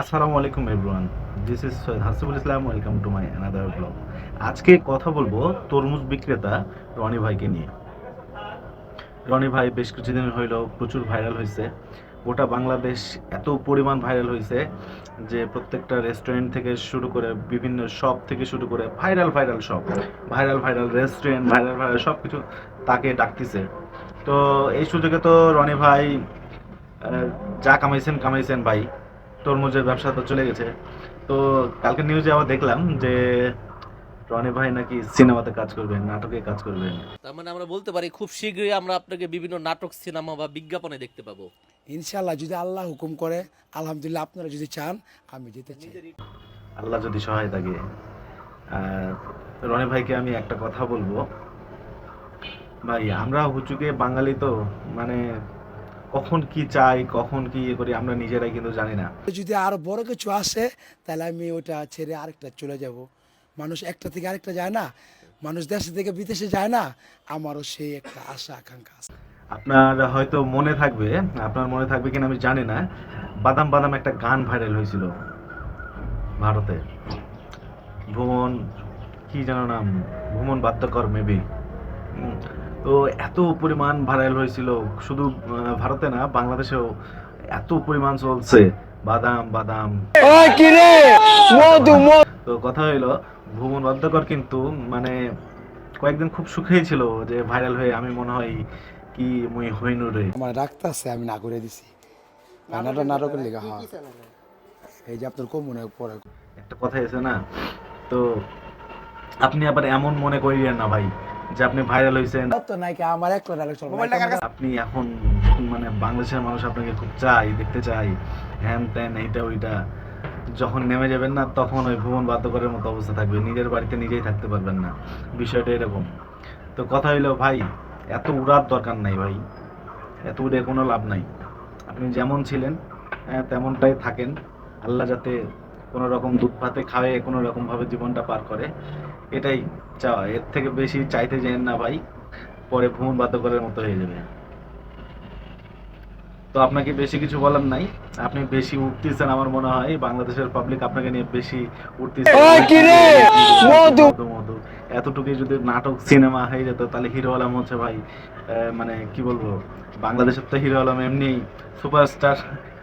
আসসালামু আলাইকুম everyone this is Syed Hasibul Islam welcome to my another blog আজকে কথা বলব তরমুজ বিক্রেতা রনি ভাইকে নিয়ে। রনি ভাই বেশ কিছুদিন হইল প্রচুর ভাইরাল হয়েছে গোটা বাংলাদেশ এত পরিমাণ ভাইরাল হয়েছে যে প্রত্যেকটা রেস্টুরেন্ট থেকে শুরু করে বিভিন্ন শপ থেকে শুরু করে viral viral shop viral viral restaurant viral viral সব কিছু তাকে ডাকতেছে। তো এই সুযোগে তো রনি ভাই যা কামাইছেন কামাইছেন ভাই। তরমুজের ব্যবসা তো চলে গেছে। তো কালকে নিউজে আবার দেখলাম যে রনি ভাই নাকি সিনেমাতে কাজ করবেন নাটকে কাজ করবেন তার মানে আমরা বলতে পারি খুব শীঘ্রই আমরা আপনাকে বিভিন্ন নাটক সিনেমা বা বিজ্ঞাপনে দেখতে পাবো। ইনশাল্লাহ যদি আল্লাহ হুকুম করে আলহামদুলিল্লাহ আপনারা যদি চান আমি যেতে চাই। আল্লাহ যদি সহায় থাকে আর রনি ভাইকে আমি একটা কথা বলব। ভাই আমরা হুচুকে বাঙালি তো মানে কখন কি চাই কখন কি ইয়ে করি আমরা নিজেরাই কিন্তু জানি না। যদি আরও বড় কিছু আসে তাহলে আমি ওটা ছেড়ে আরেকটা চলে যাব। মানুষ একটা থেকে আরেকটা যায় না। মানুষ দেশে থেকে বিদেশে যায় না। আমারও সেই একটা আশা আকাঙ্ক্ষা আছে। আপনার হয়তো মনে থাকবে আপনার মনে থাকবে কিনা আমি জানি না বাদাম বাদাম একটা গান ভাইরাল হয়েছিল ভারতে। ভ্রমণ কি যেন নাম ভ্রমণ বাদ্যকর মেবি তো এত পরিমাণ ভাইরাল হয়েছিল শুধু ভারতে না বাংলাদেশেও এত পরিমাণ চলছে বাদাম বাদাম। তো কথা হইল ভুবন বাদ্যকর কিন্তু মানে কয়েকদিন খুব সুখেই ছিল যে ভাইরাল হয়ে আমি মনে হয় কি মুই হইনু রে। আমার রাখতে আছে আমি না করে দিছি। রান্নাটা নাটকের লেখা হ্যাঁ। এই যে আপনার কম মনে পরে। একটা কথা আছে না তো আপনি আবার এমন মনে করিলেন না ভাই যে আপনি ভাইরাল হয়েছেন তো নাকি আমার ডায়লগ চলবে আপনি এখন মানে বাংলাদেশের মানুষ আপনাকে খুব চাই দেখতে চাই হ্যান ত্যান এইটা ওইটা। যখন নেমে যাবেন না তখন ওই ভুবন বাদ্যকরের মতো অবস্থা থাকবে। নিজের বাড়িতে নিজেই থাকতে পারবেন না। বিষয়টা এরকম। তো কথা হইল ভাই এত উড়ার দরকার নাই ভাই। এত উড়ে কোনো লাভ নাই। আপনি যেমন ছিলেন হ্যাঁ, তেমনটাই থাকেন। আল্লাহ যাতে কোনো রকম দুধ ভাতে খাওয়ে কোনো রকম ভাবে জীবনটা পার করে। এটাই চাওয়া। এর থেকে বেশি চাইতে যেন না ভাই পরে ভ্রমণ বাধ্যকরের মতো হয়ে যাবে। তো আপনাকে বেশি কিছু বলার নাই। আপনি বেশি উঠতেছেন আমার মনে হয়। বাংলাদেশের পাবলিক আপনাকে নিয়ে বেশি উঠতেছে। এতটুকুই যদি নাটক সিনেমা হয়ে যেত তাহলে হিরো আলম হচ্ছে ভাই আহ, মানে কি বলব? বাংলাদেশের তো হিরো আলম এমনি সুপারস্টার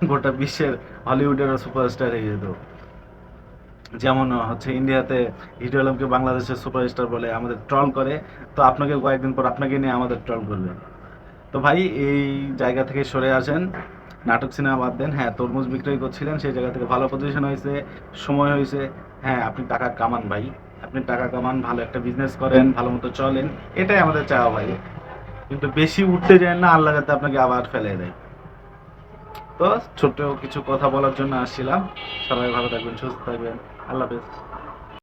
গোটা বিশ্বের হলিউডেরও সুপারস্টার হয়ে যেত। যেমন হচ্ছে ইন্ডিয়াতে হিরো আলমকে বাংলাদেশের সুপারস্টার বলে আমাদের ট্রল করে, তো আপনাকে কয়েকদিন পর আপনাকে নিয়ে আমাদের ট্রল করবে। তো ভাই, এই জায়গা থেকে সরে আসেন, নাটক সিনেমা বাদ দেন। হ্যাঁ তরমুজ বিক্রয় করছিলেন, সেই জায়গা থেকে ভালো পজিশন হয়েছে, সময় হয়েছে। হ্যাঁ আপনি টাকা কামান ভাই, আপনি টাকা কামান, ভালো একটা বিজনেস করেন, ভালো মতো চলেন, এটাই আমাদের চাওয়া ভাই। কিন্তু বেশি উঠতে যায় না, আল্লাহ যাতে আপনাকে আবার ফেলে দেয়। তো ছোট্ট কিছু কথা বলার জন্য আসছিলাম। সবাই ভালো থাকবেন সুস্থ থাকবেন। আল্লাহ হাফেজ।